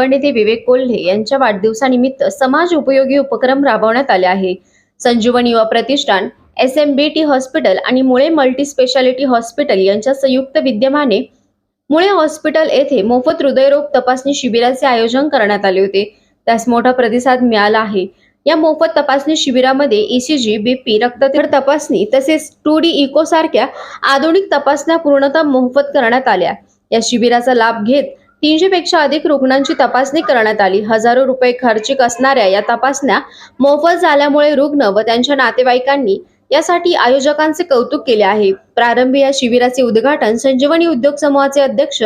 नेते विवेक कोल्हे यांच्या वाढदिवसानिमित्त समाज उपयोगी उपक्रम राबवण्यात आले आहे. Sanjeevan Yuva Pratishthan S M B T hospital आणि मुळे मल्टी स्पेशालिटी हॉस्पिटल यांच्या संयुक्त विद्यमाने मुळे हॉस्पिटल येथे मोफत हृदयरोग तपासणी शिबिराचे आयोजन करण्यात आले होते. त्यास मोठा प्रतिसाद मिळाला आहे. या मोफत तपासणी शिबिरामध्ये ईसीजी बीपी रक्तथर तपासणी तसेच टू डी इको सारख्या आधुनिक तपासण्या पूर्णतः मोफत करण्यात आल्या. या शिबिराचा लाभ घेत तीनशे पेक्षा अधिक रुग्णांची तपासणी करण्यात आली. हजारो रुपये खर्चिक असणाऱ्या या तपासण्या मोफत झाल्यामुळे रुग्ण व त्यांच्या नातेवाईकांनी यासाठी आयोजकांचे कौतुक केले आहे. प्रारंभी या शिबिराचे उद्घाटन संजीवनी उद्योग समूहाचे अध्यक्ष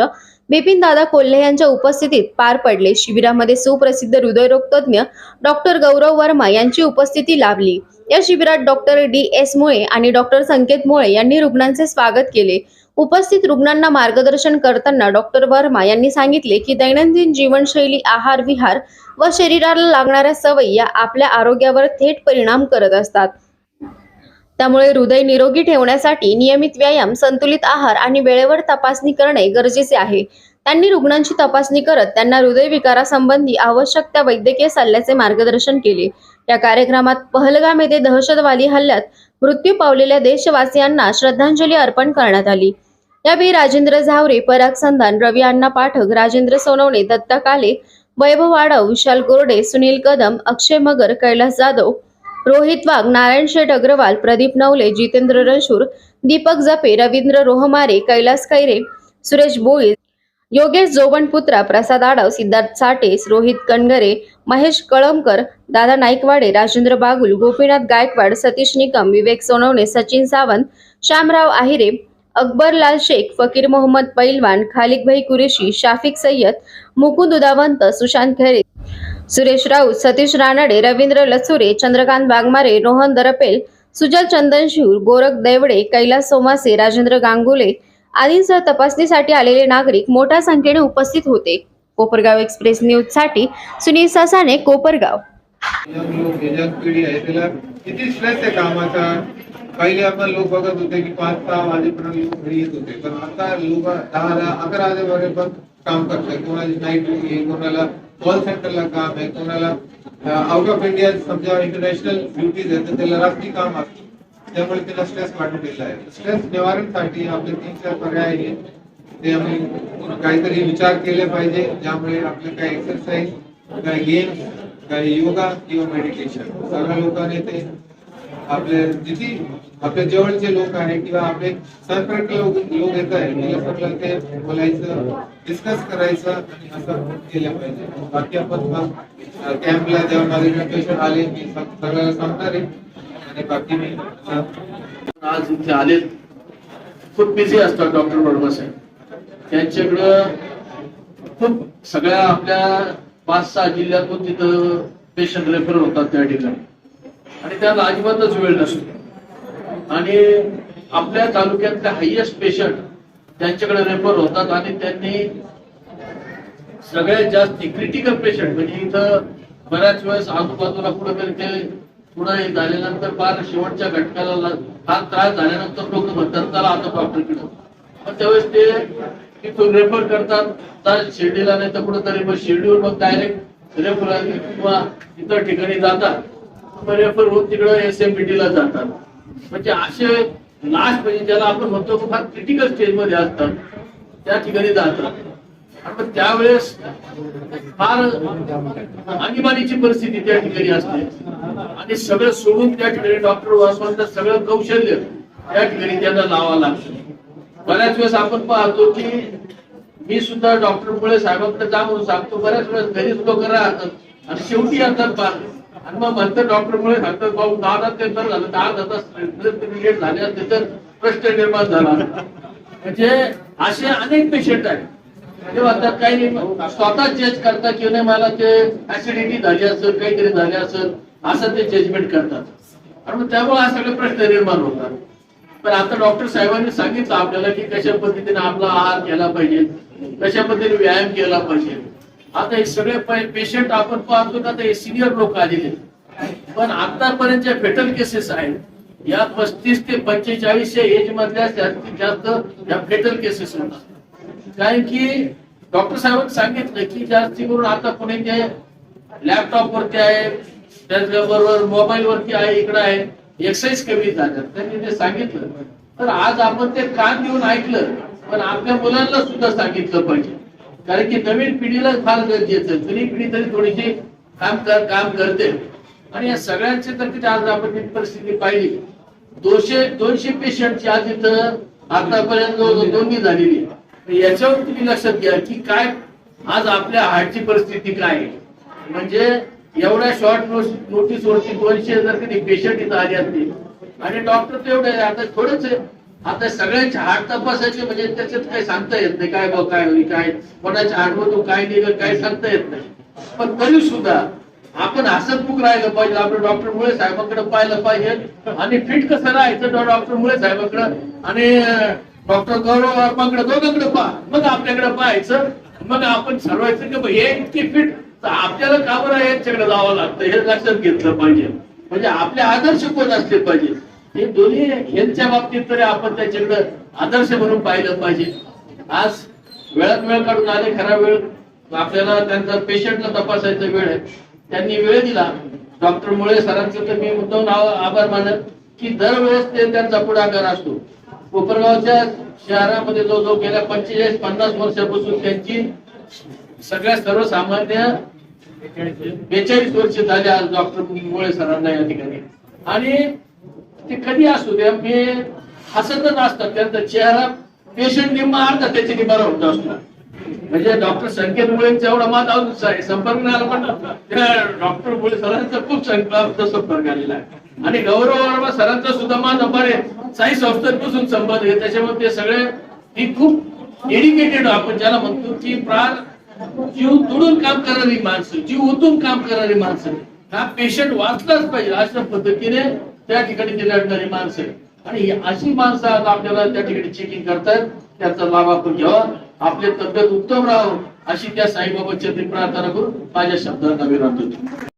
बिपिन दादा कोल्हे यांच्या उपस्थितीत पार पडले. शिबिरामध्ये सुप्रसिद्ध हृदयरोग तज्ज्ञ डॉक्टर गौरव वर्मा यांची उपस्थिती लाभली. या शिबिरात डॉक्टर डी. एस. मुळे आणि डॉक्टर संकेत मुळे यांनी रुग्णांचे स्वागत केले. उपस्थित रुग्णांना मार्गदर्शन करताना डॉक्टर वर्मा यांनी सांगितले की दैनंदिन जीवनशैली आहार विहार व शरीराला लागणाऱ्या सवयी या आपल्या आरोग्यावर थेट परिणाम करत असतात. त्यामुळे हृदय निरोगी ठेवण्यासाठी नियमित व्यायाम संतुलित आहार आणि वेळेवर तपासणी करणे गरजेचे आहे. त्यांनी रुग्णांची तपासणी करत त्यांना हृदयविकारासंबंधी आवश्यक त्या वैद्यकीय सल्ल्याचे मार्गदर्शन केले. या कार्यक्रमात पहलगाम येथे दहशतवादी हल्ल्यात मृत्यू पावलेल्या देशवासियांना श्रद्धांजली अर्पण करण्यात आली. यावेळी राजेंद्र झावरे पराग संधान रवी अण्णा पाठक राजेंद्र सोनवणे दत्ता काले वैभव वाडव विशाल गोरडे सुनील कदम अक्षय मगर कैलास जाधव रोहित वाघ नारायण शेठ अग्रवाल प्रदीप नवले जितेंद्र रणशूर दीपक जपे रवींद्र रोहमारे कैलास कैरे सुरेश बोईल योगेश जोबणपुत्रा प्रसाद आडव सिद्धार्थ साठे रोहित कणगरे महेश कळमकर दादा नाईकवाडे राजेंद्र बागुल गोपीनाथ गायकवाड सतीश निकम विवेक सोनवणे सचिन सावंत श्यामराव आहिरे अकबरलाल शेख फकीर मोहम्मद पैलवान खालिक भाई कुरेशी शाफिक सय्यद मुकुंद उदावंत सुशांत खेरे सुरेश राऊत सतीश रानडे रवींद्र लसुरे चंद्रकांत वाघमारे रोहन दरपेल सुजल चंदनशिव गोरख देवडे कैलास सोमासे राजेंद्र गांगुले आदींसह तपासणीसाठी आलेले नागरिक मोठ्या संख्येने उपस्थित होते. कोपरगाव एक्सप्रेस न्यूजसाठी सुनील ससाने कोपरगाव. किती स्ट्रेस आहे कामाचा? पहिले आपण लोक बघत होते की पाच सहा वाजेपर्यंत लोक घरी येत होते. पण आता लोक दहा दहा अकरा वाजेपर्यंत काम करतात कोणाची नाईट ड्युटी आहे कोणाला कॉल सेंटरला काम आहे कोणाला आउट ऑफ इंडिया समजा इंटरनॅशनल ड्युटीज आहेत तर त्याला रात्री काम असतं. त्यामुळे त्याला स्ट्रेस वाटून दिला आहे. स्ट्रेस निवारणसाठी आपले तीन चार पर्याय आहेत. ते आम्ही काहीतरी विचार केले पाहिजे ज्यामुळे आपले काही एक्सरसाइज काही गेम्स काही योगा किंवा मेडिटेशन सगळ्या लोकांनी ते आपले जिथे आपल्या जवळचे लोक आहेत किंवा आपले संपर्क लोक येत आहे त्याला ते बोलायचं डिस्कस करायचं आणि असं केलं पाहिजे. बाकी आपण मग कॅम्पला जेव्हा माझे पेशंट आले मी सगळ्याला सांगणार आहे. आणि बाकी मी आज इथे आले खूप बिझी असतात डॉक्टर वर्मा साहेब. त्यांच्याकडं खूप सगळ्या आपल्या पाच सहा जिल्ह्यातून तिथं पेशंट रेफर होतात त्या ठिकाणी. आणि त्याला अजिबातच वेळ नसतो. आणि आपल्या तालुक्यातले हायएस्ट पेशंट त्यांच्याकडे रेफर होतात आणि त्यांनी सगळ्यात जास्त क्रिटिकल पेशंट म्हणजे इथं बऱ्याच वेळेस आजूबाजूला कुठेतरी ते पुढे झाल्यानंतर फार शेवटच्या घटकाला ला- फार त्रास झाल्यानंतर लोक म्हणतात चला आता डॉक्टरकडे. पण त्यावेळेस ते तिथून रेफर करतात शिर्डीला नाही तर कुठेतरी मग शिर्डीवर मग डायरेक्ट रेफर किंवा इतर ठिकाणी जातात. रेफर होऊन तिकडे एस एम टी ला जातात. म्हणजे असे लास्ट म्हणजे ज्याला आपण म्हणतो फार क्रिटिकल स्टेजमध्ये असतात त्या ठिकाणी जातात. आणि त्यावेळेस फार आणीबाणीची परिस्थिती त्या ठिकाणी असते. आणि सगळं सोडून त्या ठिकाणी डॉक्टर वासवांचं सगळं कौशल्य त्या ठिकाणी त्यांना लावावं लागतं. बऱ्याच वेळेस आपण पाहतो की मी सुद्धा डॉक्टर मुळे साहेबांकडे जा म्हणून सांगतो बऱ्याच वेळेस घरीच लोक राहतात आणि शेवटी येतात पाहतो आणि मग म्हणतात डॉक्टर मुळे सांगतात भाऊ दहा ते तर झालं दहा तास म्हणजे लेट झाले असते तर प्रश्न निर्माण झाला. म्हणजे असे अनेक पेशंट आहेत. ते म्हणतात काही नाही स्वतः जज करतात की नाही मला ते ऍसिडिटी झाली असेल काहीतरी झाले असेल असं ते जजमेंट करतात. आणि मग त्यामुळे हा सगळे प्रश्न निर्माण होतात. पण आता डॉक्टर साहेबांनी सांगितलं आपल्याला की कशा पद्धतीने आपला आहार केला पाहिजे कशा पद्धतीने व्यायाम केला पाहिजे. आता हे सगळे पेशंट आपण पाहतो का आता हे सिनियर लोक आलेले. पण आतापर्यंत ज्या फेटल केसेस आहेत या पस्तीस ते पंचेचाळीस एज मधल्या जास्तीत जास्त या फेटल केसेस होतात. कारण की डॉक्टर साहेबांनी सांगितलं की जास्ती करून आता पुणे ते लॅपटॉप वरती आहे त्याचबरोबर मोबाईल वरती आहे इकडे आहे एक्सरसाइज कमी झाल्या त्यांनी ते सांगितलं. तर आज आपण ते कान देऊन ऐकलं पण आपल्या मुलांना सुद्धा सांगितलं पाहिजे. कारण की नवीन पिढीला फार गरजेचं. जुनी पिढी तरी थोडीशी काम कर काम करते आणि या सगळ्यांची तर किती आज आपण परिस्थिती पाहिली दोनशे दोनशे पेशंटची आज इथं आतापर्यंत नोंदणी झालेली याच्यावर तुम्ही लक्षात घ्या की काय आज आपल्या हार्टची परिस्थिती काय आहे म्हणजे एवढ्या शॉर्ट नोटीस वरती दोनशे जर कधी पेशंट इथं आले असतील आणि डॉक्टर तेवढे. आता थोडंच आहे. आता सगळ्यांचे हाड तपासायचे म्हणजे त्याच्यात काही सांगता येत नाही काय बघ काय होईल काय? कोणाच्या हार्टमधून काय निघेल काय सांगता येत नाही. पण तरी सुद्धा आपण हसतमुख राहिलं पाहिजे. आपण डॉक्टर मुळे साहेबांकडे पाहिलं पाहिजे. आणि फिट कसं राहायचं डॉक्टर मुळे साहेबांकडे? आणि डॉक्टर गौरव वर्माकडे दोघांकडे पहा. मग आपल्याकडे पाहायचं. मग आपण ठरवायचं की हे इतकी फिट तर आपल्याला का बरं यांच्याकडे जावं लागतं? हे लक्षात घेतलं पाहिजे. म्हणजे आपले आदर्श कोण असले पाहिजे? हे दोन्ही हेल्थच्या बाबतीत तरी आपण त्याच्याकडे आदर्श म्हणून पाहिलं पाहिजे. आज वेळात वेळ काढून आले खरा वेळ आपल्याला त्यांचा पेशंटला तपासायचा वेळ आहे. त्यांनी वेळ दिला. डॉक्टर मुळे सरांचं तर मी मुद्दाम आभार मानत की दरवेळेस ते त्यांचा पुढाकार असतो. कोपरगावच्या शहरामध्ये जो जो गेल्या पंचेचाळीस पन्नास वर्षापासून त्यांची सगळ्या सर्वसामान्य बेचाळीस वर्ष झाले आज डॉक्टर मुळे सरांना या ठिकाणी. आणि ते कधी असू द्या मी हसतच असतात त्यांचा चेहरा पेशंट निम्मा अर्धा त्याच्या निम्मा होत असतो. म्हणजे डॉक्टर संकेत मुळेंचा एवढा माझा अजून संपर्क नाही आला पण त्या डॉक्टर मुळे सरांचा खूप संपर्क संपर्क आलेला आहे. आणि गौरव वर्मा सरांचा सुद्धा माझा बरे साई संस्थेपासून संबंध आहे. त्याच्यामुळे ते सगळे ही खूप डेडिकेटेड आपण ज्याला म्हणतो की प्राण जीव तुडून काम करणारी माणसं जीव ओतून काम करणारी माणसं. हा पेशंट वाचलाच पाहिजे अशा पद्धतीने त्या ठिकाणी ती माणसं. आणि अशी माणसं आता आपल्याला त्या ठिकाणी चेकिंग करतात त्याचा लाभ आपण घ्यावा. आपली तब्येत उत्तम राहावं अशी त्या साईबाबाची प्रार्थना करून माझ्या शब्दांना विराम देतो.